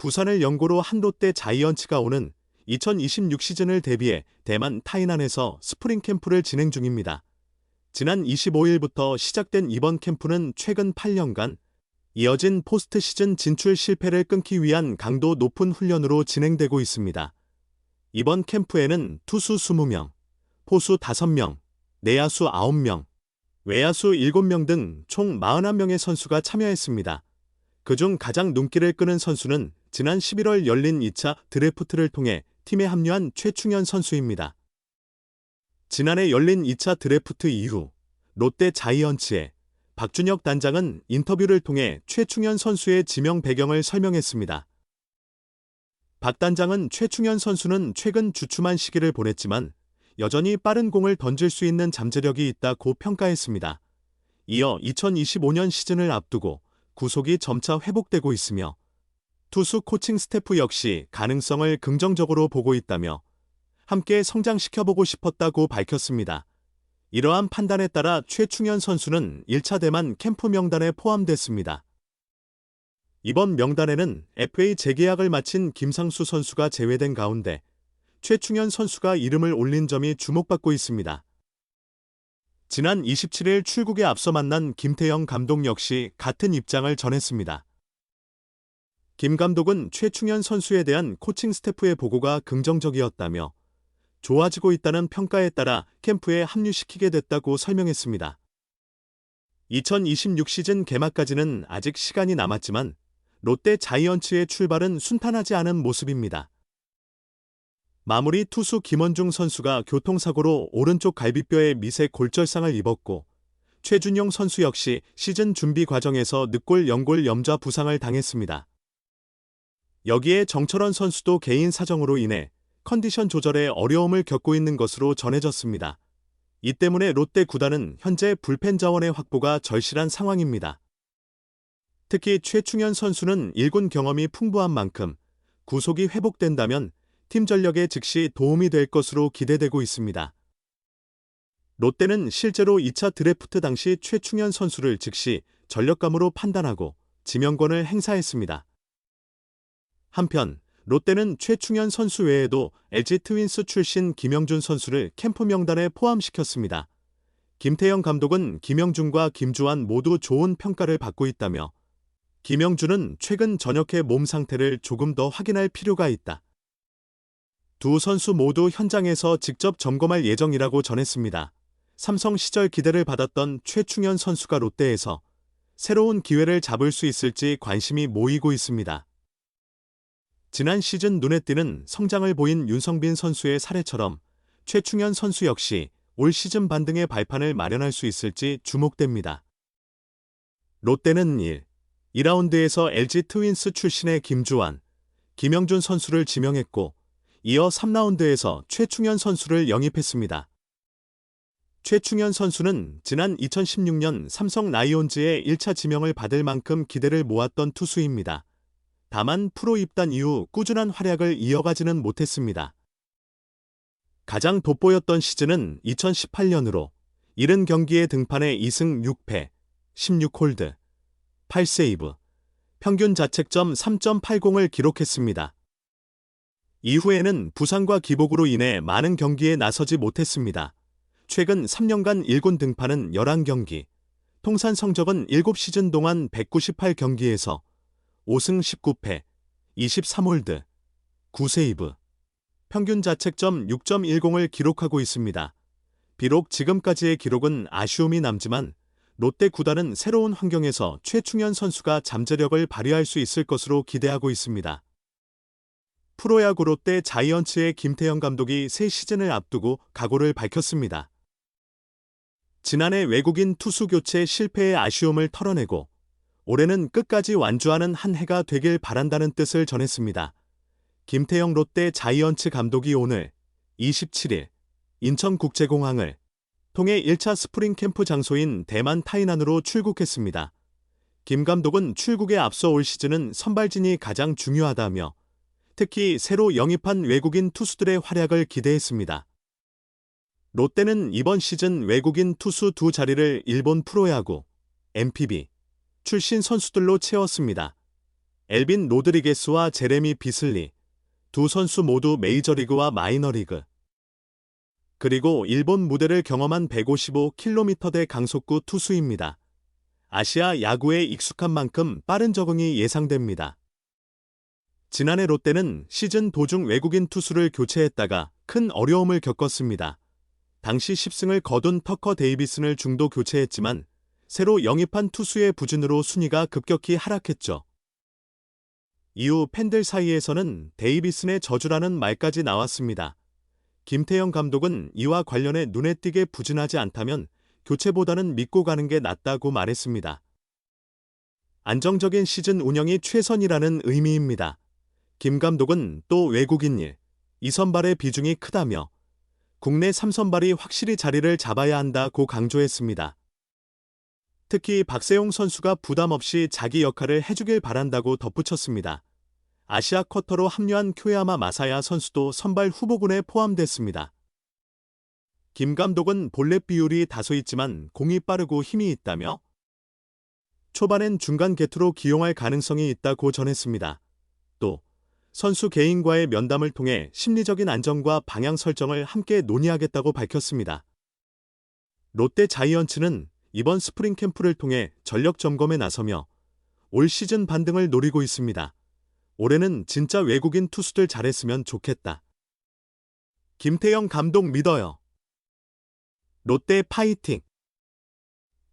부산을 연고로 한 롯데 자이언츠가 오는 2026 시즌을 대비해 대만 타이난에서 스프링 캠프를 진행 중입니다. 지난 25일부터 시작된 이번 캠프는 최근 8년간 이어진 포스트 시즌 진출 실패를 끊기 위한 강도 높은 훈련으로 진행되고 있습니다. 이번 캠프에는 투수 20명, 포수 5명, 내야수 9명, 외야수 7명 등 총 41명의 선수가 참여했습니다. 그중 가장 눈길을 끄는 선수는 지난 11월 열린 2차 드래프트를 통해 팀에 합류한 최충현 선수입니다. 지난해 열린 2차 드래프트 이후 롯데 자이언츠의 박준혁 단장은 인터뷰를 통해 최충현 선수의 지명 배경을 설명했습니다. 박 단장은 최충현 선수는 최근 주춤한 시기를 보냈지만 여전히 빠른 공을 던질 수 있는 잠재력이 있다고 평가했습니다. 이어 2025년 시즌을 앞두고 구속이 점차 회복되고 있으며 투수 코칭 스태프 역시 가능성을 긍정적으로 보고 있다며 함께 성장시켜보고 싶었다고 밝혔습니다. 이러한 판단에 따라 최충현 선수는 1차 대만 캠프 명단에 포함됐습니다. 이번 명단에는 FA 재계약을 마친 김상수 선수가 제외된 가운데 최충현 선수가 이름을 올린 점이 주목받고 있습니다. 지난 27일 출국에 앞서 만난 김태형 감독 역시 같은 입장을 전했습니다. 김 감독은 최충현 선수에 대한 코칭 스태프의 보고가 긍정적이었다며 좋아지고 있다는 평가에 따라 캠프에 합류시키게 됐다고 설명했습니다. 2026 시즌 개막까지는 아직 시간이 남았지만 롯데 자이언츠의 출발은 순탄하지 않은 모습입니다. 마무리 투수 김원중 선수가 교통사고로 오른쪽 갈비뼈에 미세 골절상을 입었고 최준용 선수 역시 시즌 준비 과정에서 늑골 연골 염좌 부상을 당했습니다. 여기에 정철원 선수도 개인 사정으로 인해 컨디션 조절에 어려움을 겪고 있는 것으로 전해졌습니다. 이 때문에 롯데 구단은 현재 불펜 자원의 확보가 절실한 상황입니다. 특히 최충현 선수는 1군 경험이 풍부한 만큼 구속이 회복된다면 팀 전력에 즉시 도움이 될 것으로 기대되고 있습니다. 롯데는 실제로 2차 드래프트 당시 최충현 선수를 즉시 전력감으로 판단하고 지명권을 행사했습니다. 한편 롯데는 최충현 선수 외에도 LG 트윈스 출신 김영준 선수를 캠프 명단에 포함시켰습니다. 김태형 감독은 김영준과 김주환 모두 좋은 평가를 받고 있다며 김영준은 최근 저녁의 몸 상태를 조금 더 확인할 필요가 있다. 두 선수 모두 현장에서 직접 점검할 예정이라고 전했습니다. 삼성 시절 기대를 받았던 최충현 선수가 롯데에서 새로운 기회를 잡을 수 있을지 관심이 모이고 있습니다. 지난 시즌 눈에 띄는 성장을 보인 윤성빈 선수의 사례처럼 최충현 선수 역시 올 시즌 반등의 발판을 마련할 수 있을지 주목됩니다. 롯데는 1. 2라운드에서 LG 트윈스 출신의 김주환, 김영준 선수를 지명했고 이어 3라운드에서 최충현 선수를 영입했습니다. 최충현 선수는 지난 2016년 삼성 라이온즈의 1차 지명을 받을 만큼 기대를 모았던 투수입니다. 다만 프로 입단 이후 꾸준한 활약을 이어가지는 못했습니다. 가장 돋보였던 시즌은 2018년으로 70경기에 등판해 2승 6패, 16홀드, 8세이브, 평균 자책점 3.80을 기록했습니다. 이후에는 부상과 기복으로 인해 많은 경기에 나서지 못했습니다. 최근 3년간 1군 등판은 11경기, 통산 성적은 7시즌 동안 198경기에서 5승 19패, 23홀드, 9세이브, 평균 자책점 6.10을 기록하고 있습니다. 비록 지금까지의 기록은 아쉬움이 남지만 롯데 구단은 새로운 환경에서 최충현 선수가 잠재력을 발휘할 수 있을 것으로 기대하고 있습니다. 프로야구 롯데 자이언츠의 김태형 감독이 새 시즌을 앞두고 각오를 밝혔습니다. 지난해 외국인 투수 교체 실패의 아쉬움을 털어내고 올해는 끝까지 완주하는 한 해가 되길 바란다는 뜻을 전했습니다. 김태형 롯데 자이언츠 감독이 오늘 27일 인천국제공항을 통해 1차 스프링 캠프 장소인 대만 타이난으로 출국했습니다. 김 감독은 출국에 앞서 올 시즌은 선발진이 가장 중요하다며 특히 새로 영입한 외국인 투수들의 활약을 기대했습니다. 롯데는 이번 시즌 외국인 투수 두 자리를 일본 프로야구, MPB, 출신 선수들로 채웠습니다. 엘빈 로드리게스와 제레미 비슬리. 두 선수 모두 메이저리그와 마이너리그. 그리고 일본 무대를 경험한 155km대 강속구 투수입니다. 아시아 야구에 익숙한 만큼 빠른 적응이 예상됩니다. 지난해 롯데는 시즌 도중 외국인 투수를 교체했다가 큰 어려움을 겪었습니다. 당시 10승을 거둔 터커 데이비슨을 중도 교체했지만 새로 영입한 투수의 부진으로 순위가 급격히 하락했죠. 이후 팬들 사이에서는 데이비슨의 저주라는 말까지 나왔습니다. 김태형 감독은 이와 관련해 눈에 띄게 부진하지 않다면 교체보다는 믿고 가는 게 낫다고 말했습니다. 안정적인 시즌 운영이 최선이라는 의미입니다. 김 감독은 또 외국인 일, 2선발의 비중이 크다며 국내 3선발이 확실히 자리를 잡아야 한다고 강조했습니다. 특히 박세용 선수가 부담 없이 자기 역할을 해주길 바란다고 덧붙였습니다. 아시아 쿼터로 합류한 쿄야마 마사야 선수도 선발 후보군에 포함됐습니다. 김 감독은 볼넷 비율이 다소 있지만 공이 빠르고 힘이 있다며 초반엔 중간 개투로 기용할 가능성이 있다고 전했습니다. 또 선수 개인과의 면담을 통해 심리적인 안정과 방향 설정을 함께 논의하겠다고 밝혔습니다. 롯데 자이언츠는 이번 스프링 캠프를 통해 전력 점검에 나서며 올 시즌 반등을 노리고 있습니다. 올해는 진짜 외국인 투수들 잘했으면 좋겠다. 김태형 감독 믿어요. 롯데 파이팅!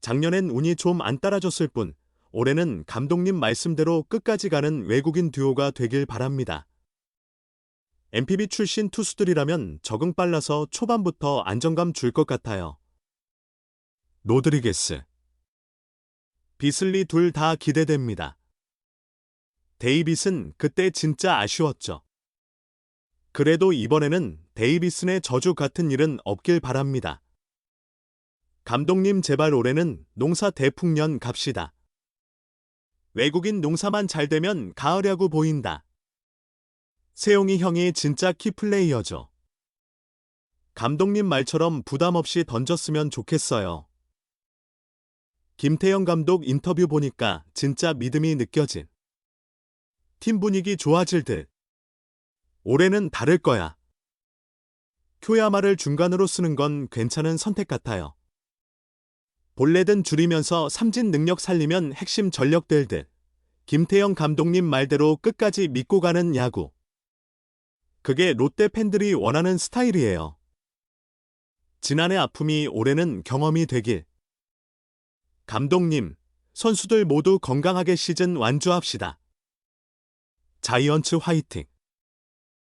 작년엔 운이 좀 안 따라줬을 뿐 올해는 감독님 말씀대로 끝까지 가는 외국인 듀오가 되길 바랍니다. MPB 출신 투수들이라면 적응 빨라서 초반부터 안정감 줄 것 같아요. 로드리게스 비슬리 둘 다 기대됩니다. 데이빗은 그때 진짜 아쉬웠죠. 그래도 이번에는 데이비슨의 저주 같은 일은 없길 바랍니다. 감독님 제발 올해는 농사 대풍년 갑시다. 외국인 농사만 잘 되면 가을야구 보인다. 세용이 형이 진짜 키플레이어죠. 감독님 말처럼 부담 없이 던졌으면 좋겠어요. 김태형 감독 인터뷰 보니까 진짜 믿음이 느껴진. 팀 분위기 좋아질 듯. 올해는 다를 거야. 쿄야마를 중간으로 쓰는 건 괜찮은 선택 같아요. 볼레든 줄이면서 삼진 능력 살리면 핵심 전력 될 듯. 김태형 감독님 말대로 끝까지 믿고 가는 야구. 그게 롯데 팬들이 원하는 스타일이에요. 지난해 아픔이 올해는 경험이 되길. 감독님, 선수들 모두 건강하게 시즌 완주합시다. 자이언츠 화이팅!